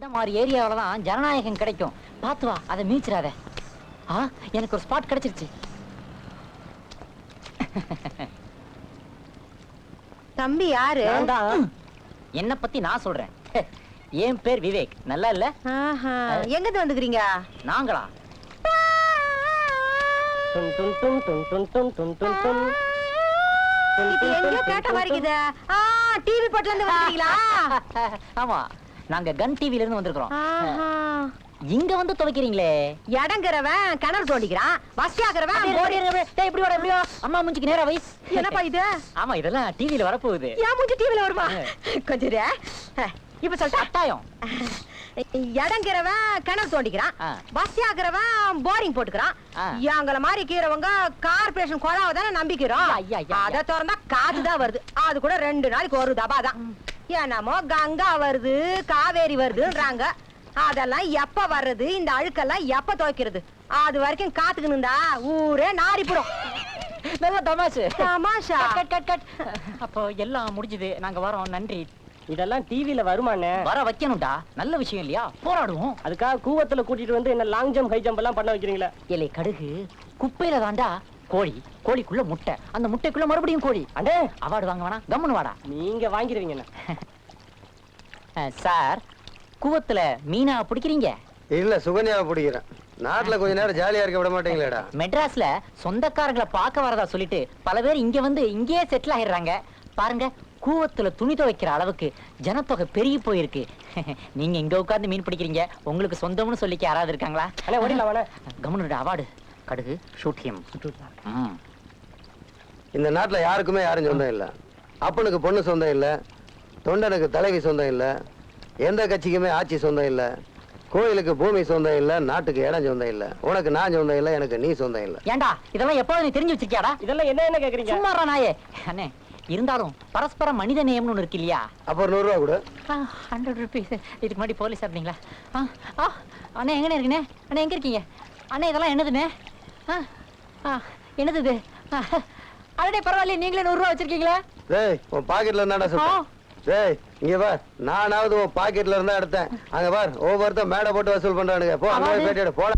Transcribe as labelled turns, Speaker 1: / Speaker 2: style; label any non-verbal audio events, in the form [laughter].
Speaker 1: இந்த மாதிரி ஏரியாவில் தான் ஜனநாயகம் கிடைக்கும். பார்த்து வா அதை மீச்சிடாத ஆ எனக்கு ஒரு ஸ்பாட் கிடைச்சிருச்சு.
Speaker 2: தம்பி யாரு?
Speaker 1: என்ன பத்தி நான் சொல்றேன். என் பேர் விவேக். நல்லா இல்ல?
Speaker 2: எங்க வந்துக்கிறீங்க?
Speaker 1: நாங்களா?
Speaker 2: கேட்ட மாதிரி
Speaker 1: ஆமா. நாங்க கன் டிவில இருந்து வந்திருக்கிறோம். இங்க வந்து துவைக்கிறீங்களே?
Speaker 2: இடங்கிறவன் கிணறு தோண்டிக்கிறான். வசதியாகிறவன்
Speaker 1: இப்படி வாடா, இப்படி வா. அம்மா மூஞ்சிக்கு நேரா வை.
Speaker 2: என்னப்பா இது?
Speaker 1: ஆமா இதெல்லாம் டிவில வரப்போகுது.
Speaker 2: ஏன் மூஞ்சி டிவில வருமா? கொஞ்சம் இப்ப சொல்லிட்டா
Speaker 1: கட்டாயம்.
Speaker 2: இடங்கிறவன் கிணறு தோண்டிக்கிறான். வசதியாகிறவன் போரிங் போட்டுக்கிறான். எங்கள மாதிரி கீறவங்க கார்பரேஷன் கொழாவை தானே நம்பிக்கிறோம். அத திறந்தா தான் வருது. அது கூட ரெண்டு நாளைக்கு ஒரு தபா தான். என்னமோ கங்கா வருது காவேரி வருதுன்றாங்க. அதெல்லாம் எப்ப வர்றது இந்த அழுக்கெல்லாம் எப்ப துவைக்கிறது? அது வரைக்கும் காத்துக்கு நின்றா ஊரே நாரிப்படும்
Speaker 1: நல்ல தமாஷு.
Speaker 2: தமாஷா.
Speaker 1: கட் கட் கட் அப்போ எல்லாம் முடிஞ்சது. நாங்க வரோம். நன்றி.
Speaker 3: இதெல்லாம் டிவில வருமாண்ணே.
Speaker 1: வர வைக்கணும்டா. நல்ல விஷயம் இல்லையா? போராடுவோம்.
Speaker 3: அதுக்காக கூவத்துல கூட்டிட்டு வந்து என்ன லாங் ஜம்ப் ஹை ஜம்ப் எல்லாம் பண்ண வைக்கிறீங்களா.
Speaker 1: இலை கடுகு குப்பையில தாண்டா கோழி கோழிக்குள்ள முட்டை. அந்த முட்டைக்குள்ள மறுபடியும் கோழி. அடே அவார்டு வாங்க வேணாம். கம்முன்னு வாடா.
Speaker 3: நீங்க வாங்கிடுவீங்கண்ணே [laughs]
Speaker 1: சார் கூவத்துல மீனா பிடிக்கிறீங்க?
Speaker 4: இல்ல சுகன்யாவை பிடிக்கிறேன். நாட்டுல கொஞ்ச நேரம் ஜாலியா இருக்க விட மாட்டீங்களேடா.
Speaker 1: மெட்ராஸ்ல சொந்தக்காரங்களை பார்க்க வரதா சொல்லிட்டு பல பேர் இங்க வந்து இங்கேயே செட்டில் ஆயிடுறாங்க. பாருங்க கூவத்துல துணி துவைக்கிற அளவுக்கு ஜனத்தொகை பெருகி போயிருக்கு. [laughs] நீங்க இங்க உட்கார்ந்து மீன் பிடிக்கிறீங்க. உங்களுக்கு சொந்தம்னு சொல்லிக்க யாராவது இருக்காங்களா? Government award. கடுகு ஷூட்டியம் ம்.
Speaker 4: இந்த நாட்டுல யாருக்குமே யாரும் சொந்தம் இல்ல. அப்பனுக்கு பொண்ணு சொந்தம் இல்ல. தொண்டனுக்கு தலைவி சொந்தம் இல்ல. எந்த கட்சிக்குமே ஆட்சி சொந்தம் இல்ல. கோயிலுக்கு பூமி சொந்தம் இல்ல. நாட்டுக்கு இடம் சொந்தம் இல்ல. உனக்கு நான் சொந்தம் இல்ல எனக்கு நீ சொந்தம் இல்ல.
Speaker 1: ஏன்டா இதெல்லாம் எப்போது நீ தெரிஞ்சு வச்சிருக்கியாடா?
Speaker 3: இதெல்லாம் என்ன என்ன கேக்குறீங்க?
Speaker 1: சும்மாறா நாயே. அண்ணே இருந்தாலும் பரஸ்பர மனித நேயம்னு ஒன்று இருக்கு இல்லையா?
Speaker 4: அப்ப ஒரு நூறு ரூபா கொடு
Speaker 1: ஹண்ட்ரட் ருபீஸ் இதுக்கு முன்னாடி போலீஸ் இருந்தீங்களா ஆ ஆ. அண்ணே எங்கண்ணே இருக்கீங்க? அண்ணே எங்கே இருக்கீங்க? அண்ணே இதெல்லாம் என்னதுண்ணே? என்னது இது? அடடே பரவாயில்லையே நீங்களே நூறுரூவா வச்சிருக்கீங்களா?
Speaker 4: டேய் உன் பாக்கெட்ல இருந்தாடா சுத்தம் டேய் இங்க பார் நானாவது உன் பாக்கெட்ல இருந்தா எடுத்தேன். அங்க பார் ஒவ்வொருத்தன் மேடை போட்டு வசூல் பண்றானுங்க. போ அங்க போய் பேட்டி எடு. போடா